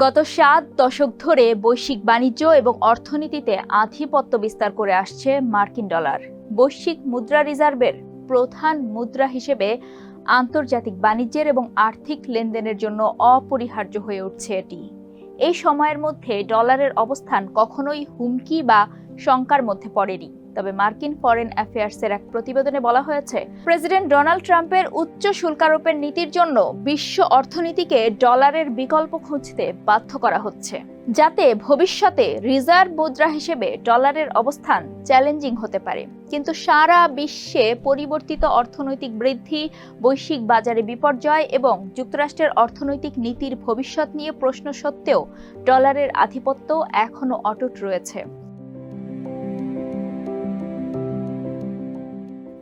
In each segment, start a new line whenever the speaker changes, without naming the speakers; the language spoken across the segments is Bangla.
গত সাত দশক ধরে বৈশ্বিক বাণিজ্য এবং অর্থনীতিতে আধিপত্য বিস্তার করে আসছে মার্কিন ডলার। বৈশ্বিক মুদ্রা রিজার্ভের প্রধান মুদ্রা হিসেবে আন্তর্জাতিক বাণিজ্যের এবং আর্থিক লেনদেনের জন্য অপরিহার্য হয়ে উঠছে এটি। এই সময়ের মধ্যে ডলারের অবস্থান কখনোই হুমকি বা শঙ্কার মধ্যে পড়েনি। তবে মার্কিন ফরেন অ্যাফেয়ার্সের এক প্রতিবেদনে বলা হয়েছে, প্রেসিডেন্ট ডোনাল্ড ট্রাম্পের উচ্চ শুল্কারোপের নীতির জন্য বিশ্ব অর্থনীতিকে ডলারের বিকল্প খুঁজতে বাধ্য করা হচ্ছে, যাতে ভবিষ্যতে রিজার্ভ মুদ্রা হিসেবে ডলারের অবস্থান চ্যালেঞ্জিং হতে পারে। কিন্তু সারা বিশ্বে পরিবর্তিত অর্থনৈতিক বৃদ্ধি, বৈশ্বিক বাজারে বিপর্যয় এবং যুক্তরাষ্ট্রের অর্থনৈতিক নীতির ভবিষ্যৎ নিয়ে প্রশ্ন সত্ত্বেও ডলারের আধিপত্য এখনও অটুট রয়েছে।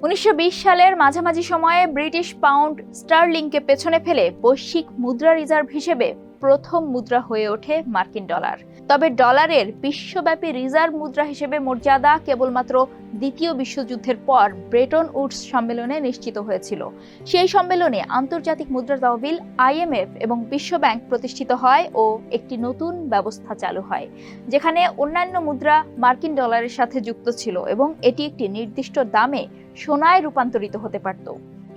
উনিশশো বিশ সালের মাঝামাঝি সময়ে ব্রিটিশ পাউন্ড স্টারলিংকে পেছনে ফেলে বৈশ্বিক মুদ্রা রিজার্ভ হিসেবে প্রথম মুদ্রা হয়ে ওঠে মার্কিন ডলার। তবে ডলারের বিশ্বব্যাপী রিজার্ভ মুদ্রা হিসেবে মর্যাদা কেবলমাত্র দ্বিতীয় বিশ্বযুদ্ধের পর ব্রেটন উডস সম্মেলনে নিশ্চিত হয়েছিল। সেই সম্মেলনে আন্তর্জাতিক মুদ্রা তহবিল আইএমএফ এবং বিশ্বব্যাংক প্রতিষ্ঠিত হয় ও একটি নতুন ব্যবস্থা চালু হয়, যেখানে অন্যান্য মুদ্রা মার্কিন ডলারের সাথে যুক্ত ছিল এবং এটি একটি নির্দিষ্ট দামে সোনায় রূপান্তরিত হতে পারত।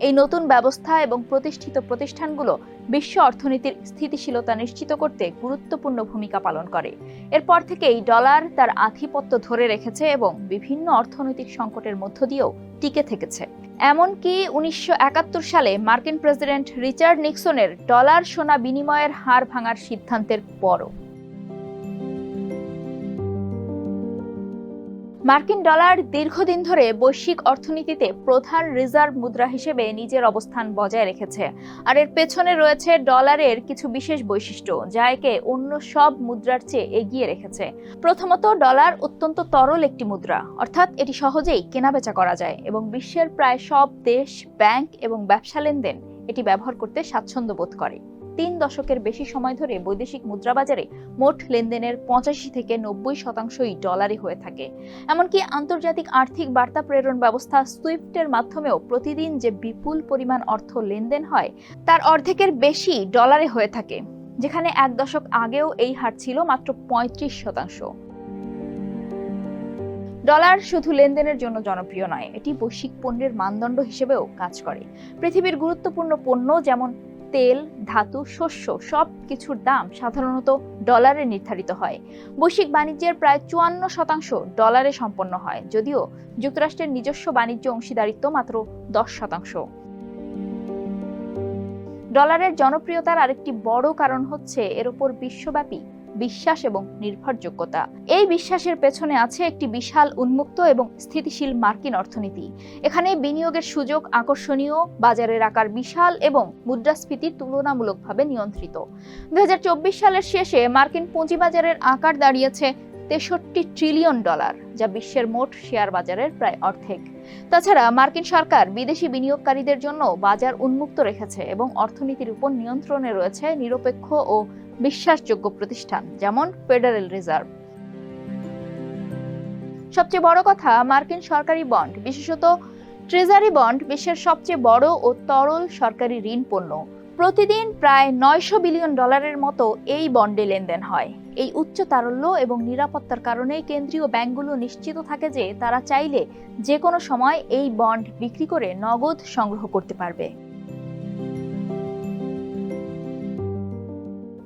এই নতুন ব্যবস্থা এবং প্রতিষ্ঠিত প্রতিষ্ঠানগুলো বিশ্ব অর্থনীতির স্থিতিশীলতা নিশ্চিত করতে গুরুত্বপূর্ণ ভূমিকা পালন করে। এরপর থেকেই ডলার তার আধিপত্য ধরে রেখেছে এবং বিভিন্ন অর্থনৈতিক সংকটের মধ্য দিয়েও টিকে থেকেছে। এমনকি উনিশশো একাত্তর সালে মার্কিন প্রেসিডেন্ট রিচার্ড নিক্সনের ডলার সোনা বিনিময়ের হার ভাঙার সিদ্ধান্তের পরও। মার্কিন ডলার দীর্ঘদিন ধরে বৈশ্বিক অর্থনীতিতে প্রধান রিজার্ভ মুদ্রা হিসেবে নিজের অবস্থান বজায় রেখেছে। আর এর পেছনে রয়েছে ডলারের কিছু বিশেষ বৈশিষ্ট্য, যা একে অন্য সব মুদ্রার চেয়ে এগিয়ে রেখেছে। প্রথমত, ডলার অত্যন্ত তরল একটি মুদ্রা, অর্থাৎ এটি সহজেই কেনাবেচা করা যায় এবং বিশ্বের প্রায় সব দেশ, ব্যাংক এবং ব্যবসা লেনদেন এটি ব্যবহার করতে স্বাচ্ছন্দ্য বোধ করে। তিন দশকের বেশি সময় ধরে বৈদেশিক মুদ্রাবাজারে মোট লেনদেনের পঁচাশি থেকে নব্বই শতাংশই ডলারে হয়ে থাকে। এমনকি আন্তর্জাতিক আর্থিক বার্তা প্রেরণ ব্যবস্থা সুইফটের মাধ্যমেও প্রতিদিন যে বিপুল পরিমাণ অর্থ লেনদেন হয়, তার অর্ধেকের বেশি ডলারে হয়ে থাকে, যেখানে এক দশক আগেও এই হার ছিল মাত্র পঁয়ত্রিশ শতাংশ। ডলার শুধু লেনদেনের জন্য জনপ্রিয় নয়, এটি বৈশ্বিক পণ্যের মানদণ্ড হিসেবেও কাজ করে। পৃথিবীর গুরুত্বপূর্ণ পণ্য যেমন তেল, ধাতু, শস্য সব কিছুর দাম সাধারণত ডলারে নির্ধারিত হয়। বৈশ্বিক বাণিজ্যের প্রায় চুয়ান্ন শতাংশ ডলারে সম্পন্ন হয়, যদিও যুক্তরাষ্ট্রের নিজস্ব বাণিজ্য অংশীদারিত্ব মাত্র দশ শতাংশ। ডলারের জনপ্রিয়তার আরেকটি বড় কারণ হচ্ছে এর ওপর বিশ্বব্যাপী বিশ্বাস এবং নির্ভরযোগ্যতা। এই বিশ্বাসের পেছনে আছে একটি বিশাল উন্মুক্ত এবং স্থিতিশীল মার্কিন অর্থনীতি। এখানে বিনিয়োগের সুযোগ আকর্ষণীয়, বাজারের আকার বিশাল এবং মুদ্রাস্ফীতি তুলনামূলকভাবে নিয়ন্ত্রিত। দু সালের শেষে মার্কিন পুঁজিবাজারের আকার দাঁড়িয়েছে তেষট্টি ট্রিলিয়ন ডলার, যা বিশ্বের মোট শেয়ার বাজারের প্রায় অর্ধেক। তাছাড়া মার্কিন সরকার বিদেশি বিনিয়োগকারীদের জন্য বাজার উন্মুক্ত রেখেছে এবং অর্থনীতির উপর নিয়ন্ত্রণে রয়েছে নিরপেক্ষ ও বিশ্বাসযোগ্য প্রতিষ্ঠান, যেমন ফেডারেল রিজার্ভ। সবচেয়ে বড় কথা, মার্কিন সরকারি বন্ড, বিশেষত ট্রেজারি বন্ড, বিশ্বের সবচেয়ে বড় ও তরল সরকারি ঋণ পণ্য। প্রতিদিন প্রায় নয়শো বিলিয়ন ডলারের মতো এই বন্ডে লেনদেন হয়। এই উচ্চ তারল্য এবং নিরাপত্তার কারণে কেন্দ্রীয় ব্যাংকগুলো নিশ্চিত থাকে যে তারা চাইলে যে কোনো সময় এই বন্ড বিক্রি করে নগদ সংগ্রহ করতে পারবে।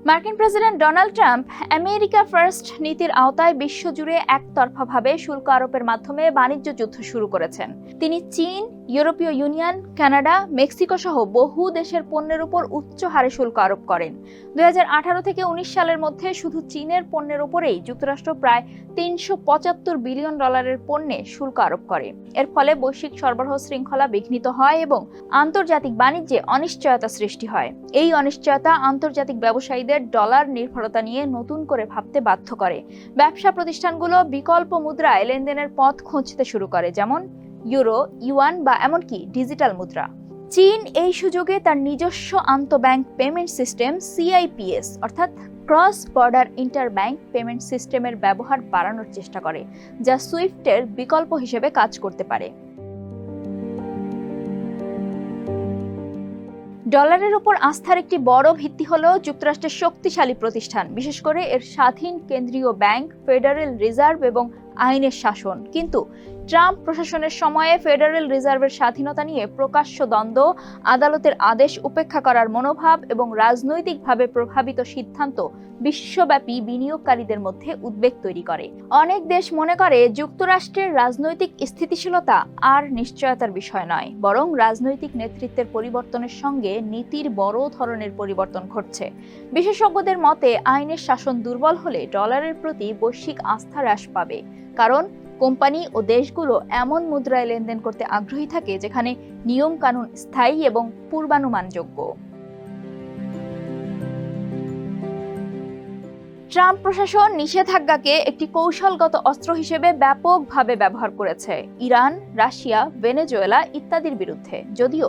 মার্কিন president Donald Trump America first নীতির আওতায় বিশ্বজুড়ে একতরফাভাবে শুল্ক আরোপের মাধ্যমে বাণিজ্য যুদ্ধ শুরু করেছেন। তিনি চীন ইউরোপীয় ইউনিয়ন, কানাডা, মেক্সিকো সহ বহু দেশের পণ্যের উপর উচ্চ হারে শুল্ক আরোপ করেন। দু হাজার আঠারো থেকে উনিশ সালের মধ্যে শুধু চীনের পণ্যের উপরেই যুক্তরাষ্ট্র প্রায় তিনশো পঁচাত্তর বিলিয়ন ডলারের পণ্যে শুল্ক আরোপ করে। এর ফলে বৈশ্বিক সরবরাহ শৃঙ্খলা বিঘ্নিত হয় এবং আন্তর্জাতিক বাণিজ্যে অনিশ্চয়তা সৃষ্টি হয়। এই অনিশ্চয়তা আন্তর্জাতিক ব্যবসায়ীদের ডলার নির্ভরতা নিয়ে নতুন করে ভাবতে বাধ্য করে। ব্যবসা প্রতিষ্ঠানগুলো বিকল্প মুদ্রায় লেনদেনের পথ খুঁজতে শুরু করে, যেমন ইউরো, ইউয়ান বা এমনকি ডিজিটাল মুদ্রা। চীন এই সুযোগে তার নিজস্ব আন্তঃব্যাংক পেমেন্ট সিস্টেম সিআইপিএস অর্থাৎ cross border inter bank payment সিস্টেমের ব্যবহার বাড়ানোর চেষ্টা করে, যা সুইফটের বিকল্প হিসেবে কাজ করতে পারে। ডলারের উপর আস্থার একটি বড় ভিত্তি হল যুক্তরাষ্ট্রের শক্তিশালী প্রতিষ্ঠান, বিশেষ করে এর স্বাধীন কেন্দ্রীয় ব্যাংক, ফেডারেল রিজার্ভ এবং আইনের শাসন। কিন্তু ট্রাম্প প্রশাসনের সময়ে ফেডারেল রিজার্ভের স্বাধীনতা নিয়ে প্রকাশ্য দ্বন্দ্ব, আদালতের আদেশ উপেক্ষা করার মনোভাব এবং রাজনৈতিকভাবে প্রভাবিত সিদ্ধান্ত বিশ্বব্যাপী বিনিয়োগকারীদের মধ্যে উদ্বেগ তৈরি করে। অনেক দেশ মনে করে যুক্তরাষ্ট্রের রাজনৈতিক স্থিতিশীলতা আর নিশ্চয়তার বিষয় নয়, বরং রাজনৈতিক নেতৃত্বের পরিবর্তনের সঙ্গে নীতির বড় ধরনের পরিবর্তন ঘটছে। বিশেষজ্ঞদের মতে, আইনের শাসন দুর্বল হলে ডলারের প্রতি বৈশ্বিক আস্থা হ্রাস পাবে, কারণ কোম্পানি ও দেশগুলো এমন মুদ্রায় লেনদেন করতে আগ্রহী থাকে যেখানে নিয়ম কানুন স্থায়ী এবং পূর্বানুমানযোগ্য। ট্রাম্প প্রশাসন নিষেধাজ্ঞাকে একটি কৌশলগত অস্ত্র হিসেবে ব্যাপকভাবে ব্যবহার করেছে। ইরান, রাশিয়া, ভেনেজুয়েলা ইত্যাদির বিরুদ্ধে। যদিও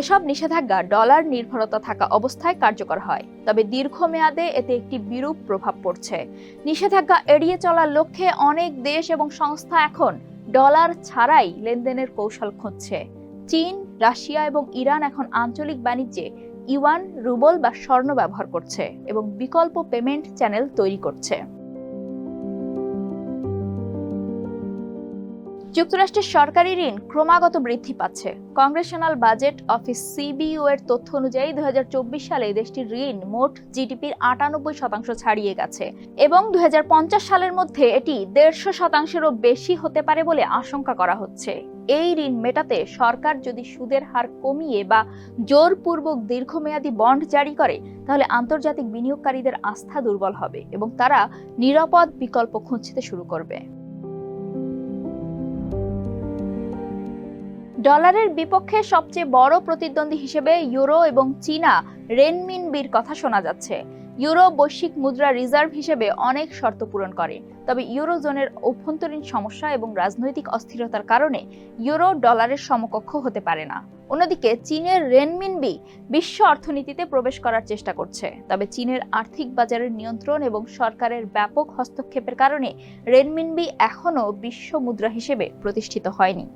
এসব নিষেধাজ্ঞা ডলার নির্ভরতা থাকা অবস্থায় কার্যকর হয়, তবে দীর্ঘমেয়াদে এতে একটি বিরূপ প্রভাব পড়ছে। নিষেধাজ্ঞা এড়িয়ে চলার লক্ষ্যে অনেক দেশ এবং সংস্থা এখন ডলার ছাড়াই লেনদেনের কৌশল খুঁজছে। চীন, রাশিয়া এবং ইরান এখন আঞ্চলিক বাণিজ্যে ইউয়ান রুবল বা স্বর্ণ ব্যবহার করছে এবং বিকল্প পেমেন্ট চ্যানেল তৈরি করছে। যুক্তরাষ্ট্রের সরকারি ঋণ ক্রমাগত বৃদ্ধি পাচ্ছে। কংগ্রেশনাল বাজেট অফিস সিবিইউ এর তথ্য অনুযায়ী দুই হাজার চব্বিশ সালে দেশটির ঋণ মোট জিডিপির আটানব্বই শতাংশ ছাড়িয়ে গেছে এবং দু হাজার পঞ্চাশ সালের মধ্যে এটি দেড়শো শতাংশেরও বেশি হতে পারে বলে আশঙ্কা করা হচ্ছে। এই ঋণ মেটাতে সরকার যদি সুদের হার কমিয়ে বা জোরপূর্বক দীর্ঘমেয়াদী বন্ড জারি করে, তাহলে আন্তর্জাতিক বিনিয়োগকারীদের আস্থা দুর্বল হবে এবং তারা নিরাপদ বিকল্প খুঁজতে শুরু করবে। ডলারের বিপক্ষে সবচেয়ে বড় প্রতিদ্বন্দ্বী হিসেবে ইউরো এবং চীনা রেনমিনবির কথা শোনা যাচ্ছে। ইউরো বৈশ্বিক মুদ্রা রিজার্ভ হিসেবে অনেক শর্ত পূরণ করে। তবে ইউরো ইউরোজোনের অভ্যন্তরীণ সমস্যা এবং রাজনৈতিক অস্থিরতার কারণে ইউরো ডলারের সমকক্ষ হতে পারে না। অন্যদিকে চীনের রেনমিনবি বিশ্ব অর্থনীতিতে প্রবেশ করার চেষ্টা করছে। তবে চীনের আর্থিক বাজারের নিয়ন্ত্রণ এবং সরকারের ব্যাপক হস্তক্ষেপের কারণে রেনমিনবি এখনও বিশ্ব মুদ্রা হিসেবে প্রতিষ্ঠিত হয়নি।